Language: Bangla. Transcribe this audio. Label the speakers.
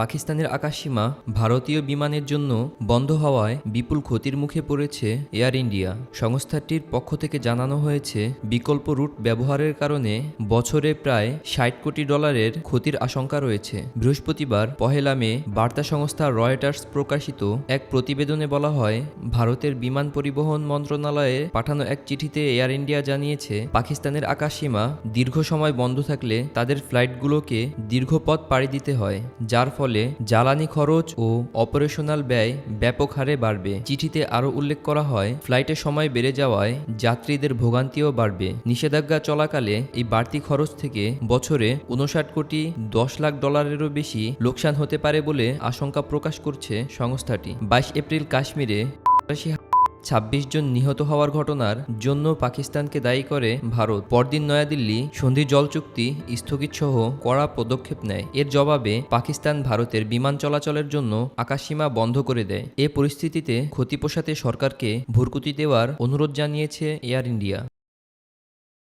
Speaker 1: পাকিস্তানের আকাশসীমা ভারতীয় বিমানের জন্য বন্ধ হওয়ায় বিপুল ক্ষতির মুখে পড়েছে এয়ার ইন্ডিয়া। সংস্থাটির পক্ষ থেকে জানানো হয়েছে, বিকল্প রুট ব্যবহারের কারণে বছরে প্রায় ষাট কোটি ডলারের ক্ষতির আশঙ্কা রয়েছে। বৃহস্পতিবার, পহেলা মে, বার্তা সংস্থা রয়টার্স প্রকাশিত এক প্রতিবেদনে বলা হয়, ভারতের বিমান পরিবহন মন্ত্রণালয়ে পাঠানো এক চিঠিতে এয়ার ইন্ডিয়া জানিয়েছে, পাকিস্তানের আকাশসীমা দীর্ঘ সময় বন্ধ থাকলে তাদের ফ্লাইটগুলোকে দীর্ঘ পথ পাড়ি দিতে হয়, যার ফলে জ্বালানি খরচ ও অপারেশনাল ব্যয় ব্যাপক হারে বাড়বে। চিঠিতে আরও উল্লেখ করা হয়, ফ্লাইটের সময় বেড়ে যাওয়ায় যাত্রীদের ভোগান্তিও বাড়বে। নিষেধাজ্ঞা চলাকালে এই বাড়তি খরচ থেকে বছরে উনষাট কোটি দশ লাখ ডলারেরও বেশি লোকসান হতে পারে বলে আশঙ্কা প্রকাশ করছে সংস্থাটি। বাইশ এপ্রিল কাশ্মীরে ছাব্বিশ জন নিহত হওয়ার ঘটনার জন্য পাকিস্তানকে দায়ী করে ভারত। পরদিন নয়াদিল্লি সন্ধি জল চুক্তি স্থগিত সহ কড়া পদক্ষেপ নেয়। এর জবাবে পাকিস্তান ভারতের বিমান চলাচলের জন্য আকাশসীমা বন্ধ করে দেয়। এ পরিস্থিতিতে ক্ষতি পোষাতে সরকারকে ভুরকুতি দেওয়ার অনুরোধ জানিয়েছে এয়ার ইন্ডিয়া।